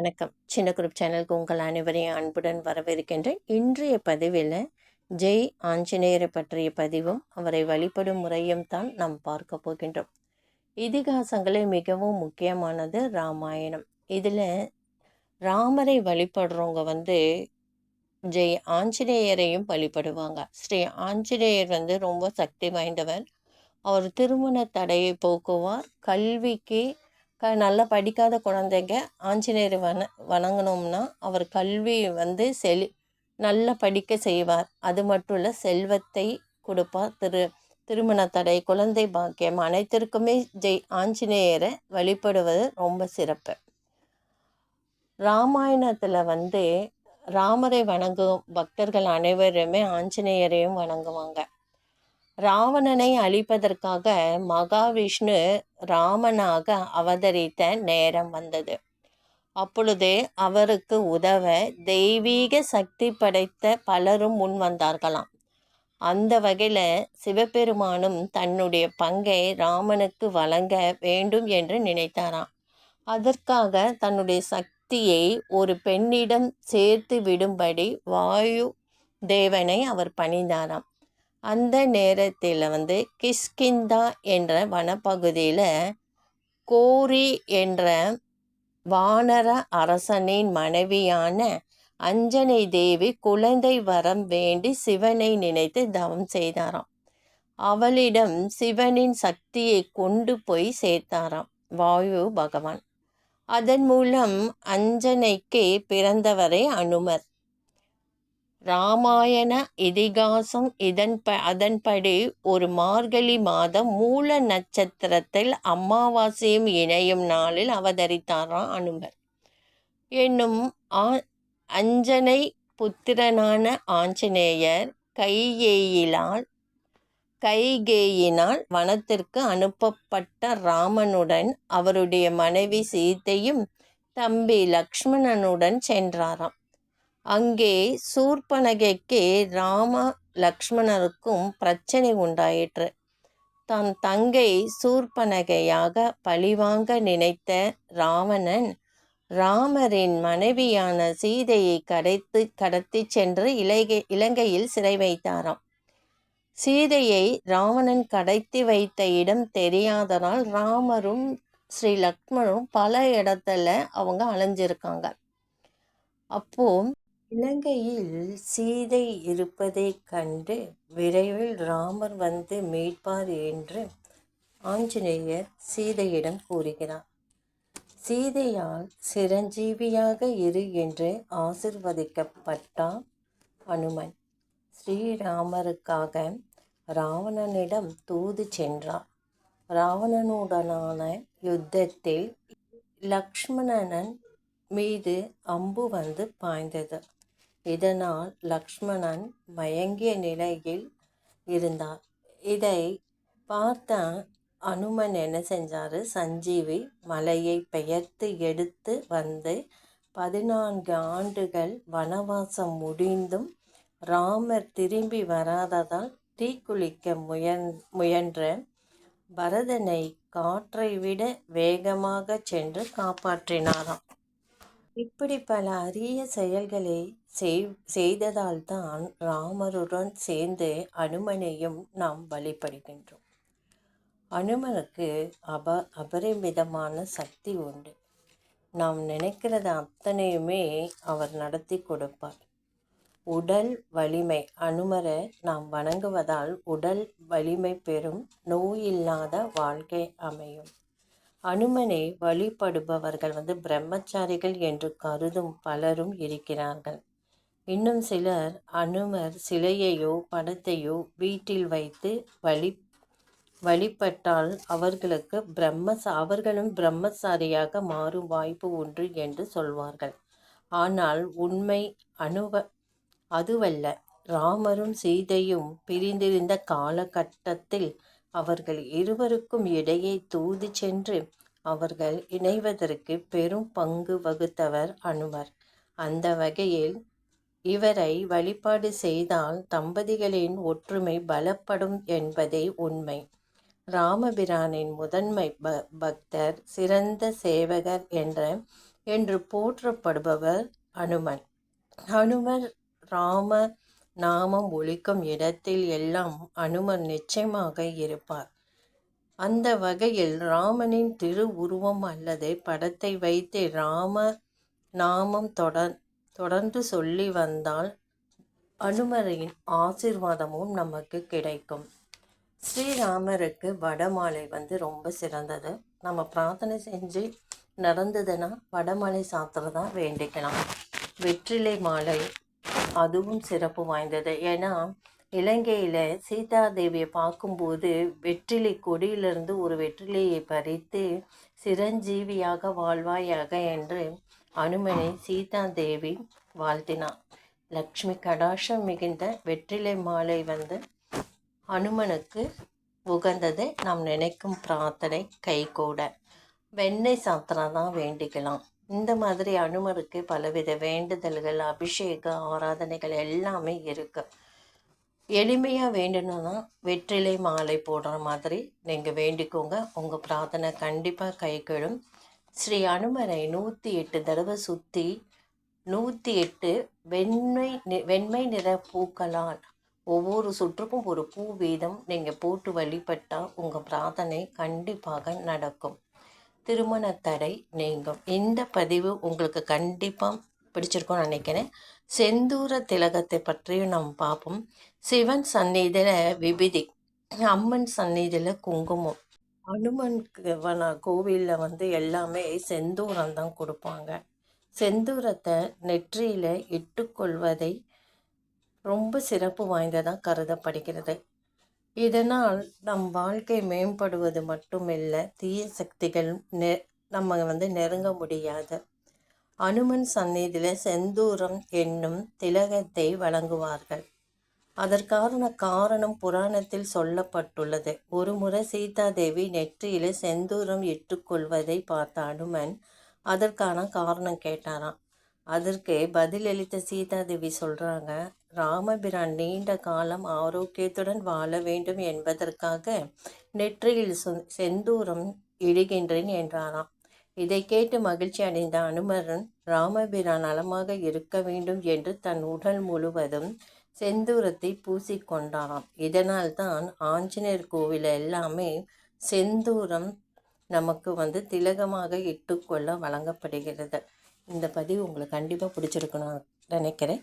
வணக்கம். சின்ன குரூப் சேனலுக்கு உங்கள் அனைவரையும் அன்புடன் வரவேற்கின்றேன். இன்றைய பதிவில் ஜெய் ஆஞ்சநேயரை பற்றிய பதிவும் அவரை வழிபடும் முறையும் தான் நாம் பார்க்க போகின்றோம். இதிகாசங்களில் மிகவும் முக்கியமானது ராமாயணம். இதில் ராமரை வழிபடுறவங்க வந்து ஜெய் ஆஞ்சநேயரையும் வழிபடுவாங்க. ஸ்ரீ ஆஞ்சநேயர் வந்து ரொம்ப சக்தி வாய்ந்தவர். அவர் திருமண தடையை போக்குவார். கல்விக்கு க நல்லா படிக்காத குழந்தைங்க ஆஞ்சநேயர் வண வணங்கினோம்னா அவர் கல்வி வந்து செழி நல்லா படிக்க செய்வார். அது மட்டும் இல்லை செல்வத்தை கொடுப்பார். திரு திருமண தடை குழந்தை பாக்கியம் அனைத்திற்குமே ஜெய் ஆஞ்சநேயரை வழிபடுவது ரொம்ப சிறப்பு. ராமாயணத்தில் வந்து ராமரை வணங்கும் பக்தர்கள் அனைவருமே ஆஞ்சநேயரையும் வணங்குவாங்க. ராவணனை அழிப்பதற்காக மகாவிஷ்ணு ராமனாக அவதரித்த நேரம் வந்தது. அப்பொழுது அவருக்கு உதவ தெய்வீக சக்தி படைத்த பலரும் முன் வந்தார்களாம். அந்த வகையில் சிவபெருமானும் தன்னுடைய பங்கை ராமனுக்கு வழங்க வேண்டும் என்று நினைத்தாராம். அதற்காக தன்னுடைய சக்தியை ஒரு பெண்ணிடம் சேர்த்து விடும்படி வாயு தேவனை அவர் பணிந்தாராம். அந்த நேரத்தில் வந்து கிஷ்கிந்தா என்ற வனப்பகுதியில் கோரி என்ற வானர அரசனின் மனைவியான அஞ்சனை தேவி குழந்தை வரம் வேண்டி சிவனை நினைத்து தவம் செய்தாராம். அவளிடம் சிவனின் சக்தியை கொண்டு போய் சேர்த்தாராம். வாயு பகவான். அதன் மூலம் அஞ்சனைக்கு பிறந்தவரே அனுமர். ராமாயண இதிகாசம் இதன் ப அதன்படி ஒரு மார்கழி மாதம் மூல நட்சத்திரத்தில் அமாவாசையும் இணையும் நாளில் அவதரித்தாராம் அனுமர் என்னும் ஆ அஞ்சனை புத்திரனான ஆஞ்சநேயர் கையேயிலால் கைகேயினால் வனத்திற்கு அனுப்பப்பட்ட ராமனுடன் அவருடைய மனைவி சீத்தையும் தம்பி லக்ஷ்மணனுடன் சென்றாராம். அங்கே சூர்பனகைக்கு ராம லக்ஷ்மணருக்கும் பிரச்சனை உண்டாயிற்று. தன் தங்கை சூர்பனகையாக பழிவாங்க நினைத்த ராவணன் ராமரின் மனைவியான சீதையை கடைத்து கடத்தி சென்று இலங்கை இலங்கையில் சிறை வைத்தாராம். சீதையை ராவணன் கடத்தி வைத்த இடம் தெரியாதனால் ராமரும் ஸ்ரீ லக்ஷ்மணும் பல இடத்துல அவங்க அலைஞ்சிருக்காங்க. அப்போ இலங்கையில் சீதை இருப்பதைக் கண்டு விரைவில் ராமர் வந்து மீட்பார் என்று ஆஞ்சநேயர் சீதையிடம் கூறுகிறார். சீதையால் சிரஞ்சீவியாக இரு என்று ஆசிர்வதிக்கப்பட்டார் அனுமன். ஸ்ரீராமருக்காக ராவணனிடம் தூது சென்றார். ராவணனுடனான யுத்தத்தில் லக்ஷ்மணனன் மீது அம்பு வந்து பாய்ந்தது. இதனால் லக்ஷ்மணன் மயங்கிய நிலையில் இருந்தார். இதை பார்த்த அனுமன் என்ன செஞ்சார்? சஞ்சீவி மலையை பெயர்த்து எடுத்து வந்து பதினான்கு ஆண்டுகள் வனவாசம் முடிந்தும் ராமர் திரும்பி வராததால் தீக்குளிக்க முயன் முயன்ற பரதனை காற்றை விட வேகமாக சென்று காப்பாற்றினாராம். இப்படி பல அரிய செயல்களை செய் செய்ததால்தான் ராமருடன் சேர்ந்து அனுமனையும் நாம் வழிபடுகின்றோம். அனுமனுக்கு அப அபரிமிதமான சக்தி உண்டு. நாம் நினைக்கிறது அத்தனையுமே அவர் நடத்தி கொடுப்பார். உடல் வலிமை அனுமரை நாம் வணங்குவதால் உடல் வலிமை பெறும் நோயில்லாத வாழ்க்கை அமையும். அனுமனை வழிபடுபவர்கள் வந்து பிரம்மச்சாரிகள் என்று கருதும் பலரும் இருக்கிறார்கள். இன்னும் சிலர் அனுமர் சிலையையோ படத்தையோ வீட்டில் வைத்து வழி வழிபட்டால் அவர்களுக்கு பிரம்ம அவர்களும் பிரம்மசாரியாக மாறும் வாய்ப்பு உண்டு என்று சொல்வார்கள். ஆனால் உண்மை அனுவ அதுவல்ல. ராமரும் சீதையும் பிரிந்திருந்த காலகட்டத்தில் அவர்கள் இருவருக்கும் இடையே தூது சென்று அவர்கள் இணைவதற்கு பெரும் பங்கு வகுத்தவர் அனுமர். அந்த வகையில் இவரை வழிபாடு செய்தால் தம்பதிகளின் ஒற்றுமை பலப்படும் என்பதே உண்மை. ராமபிரானின் முதன்மை ப பக்தர் சிறந்த சேவகர் என்ற என்று போற்றப்படுபவர் அனுமன் அனுமர் ராம நாமம் ஒலிக்கும் இடத்தில் எல்லாம் அனுமன் நிச்சயமாக இருப்பார். அந்த வகையில் ராமனின் திரு உருவம் அல்லது படத்தை வைத்து ராம நாமம் தொடர் தொடர்ந்து சொல்லி வந்தால் அனுமரின் ஆசிர்வாதமும் நமக்கு கிடைக்கும். ஸ்ரீராமருக்கு வடமாலை வந்து ரொம்ப சிறந்தது. நம்ம பிரார்த்தனை செஞ்சு நடந்ததுன்னா வடமாலை சாத்திரதான் வேண்டிக்கலாம். வெற்றிலை மாலை அதுவும் சிறப்பு வாய்ந்தது. ஏன்னா இலங்கையில் சீதாதேவியை பார்க்கும்போது வெற்றிலை கொடியிலிருந்து ஒரு வெற்றிலையை பறித்து சிரஞ்சீவியாக வாழ்வாயாக என்று அனுமனை சீதாதேவி வாழ்த்தினார். லக்ஷ்மி கடாஷம் மிகுந்த வெற்றிலை மாலை வந்து அனுமனுக்கு உகந்தது நாம் நினைக்கும் பிரார்த்தனை கைகூட. வெண்ணெய் சாத்திரம் தான் வேண்டிக்கலாம். இந்த மாதிரி அனுமருக்கு பலவித வேண்டுதல்கள் அபிஷேக ஆராதனைகள் எல்லாமே இருக்கு. எளிமையாக வேண்டணும்னா வெற்றிலை மாலை போடுற மாதிரி நீங்கள் வேண்டிக்கோங்க. உங்கள் பிரார்த்தனை கண்டிப்பாக கைகழும் ஸ்ரீ அனுமரை நூற்றி எட்டு தடவை சுற்றி நூற்றி எட்டு வெண்மை வெண்மை நிற பூக்களால் ஒவ்வொரு சுற்றுக்கும் ஒரு பூ வீதம் நீங்கள் போட்டு வழிபட்டால் உங்கள் பிரார்த்தனை கண்டிப்பாக நடக்கும். திருமண தடை நீங்கும். இந்த பதிவு உங்களுக்கு கண்டிப்பாக பிடிச்சிருக்கும்னு நினைக்கிறேன். செந்தூர திலகத்தை பற்றியும் நம்ம பார்ப்போம். சிவன் சந்நிதியில் விபிதி அம்மன் சந்நிதியில் குங்குமம். அனுமனுக்கு கோவிலில் வந்து எல்லாமே செந்தூரம் தான் கொடுப்பாங்க. செந்தூரத்தை நெற்றியில் இட்டுக்கொள்வதை ரொம்ப சிறப்பு வாய்ந்ததாக கருதப்படுகிறது. இதனால் நம் வாழ்க்கை மேம்படுவது மட்டுமில்லை தீய சக்திகள் நெ நம்ம வந்து நெருங்க முடியாது. அனுமன் சந்நிதியில் செந்தூரம் என்னும் திலகத்தை வழங்குவார்கள். அதற்கான காரணம் புராணத்தில் சொல்லப்பட்டுள்ளது. ஒரு முறை சீதாதேவி நெற்றியில் செந்தூரம் இட்டுக்கொள்வதை பார்த்த அனுமன் அதற்கான காரணம் கேட்டாராம். அதற்கு பதிலளித்த சீதாதேவி சொல்கிறாங்க ராமபிரான் நீண்ட காலம் ஆரோக்கியத்துடன் வாழ வேண்டும் என்பதற்காக நெற்றியில் செந்தூரம் இடுகின்றேன் என்றாராம். இதை கேட்டு மகிழ்ச்சி அடைந்த அனுமரன் ராமபிரான் நலமாக இருக்க வேண்டும் என்று தன் உடல் முழுவதும் செந்தூரத்தை பூசிக்கொண்டாராம். இதனால் தான் ஆஞ்சநேயர் கோவில் எல்லாமே செந்தூரம் நமக்கு வந்து திலகமாக இட்டுக்கொள்ள வழங்கப்படுகிறது. இந்த பதிவு உங்களுக்கு கண்டிப்பாக பிடிச்சிருக்குன்னு நினைக்கிறேன்.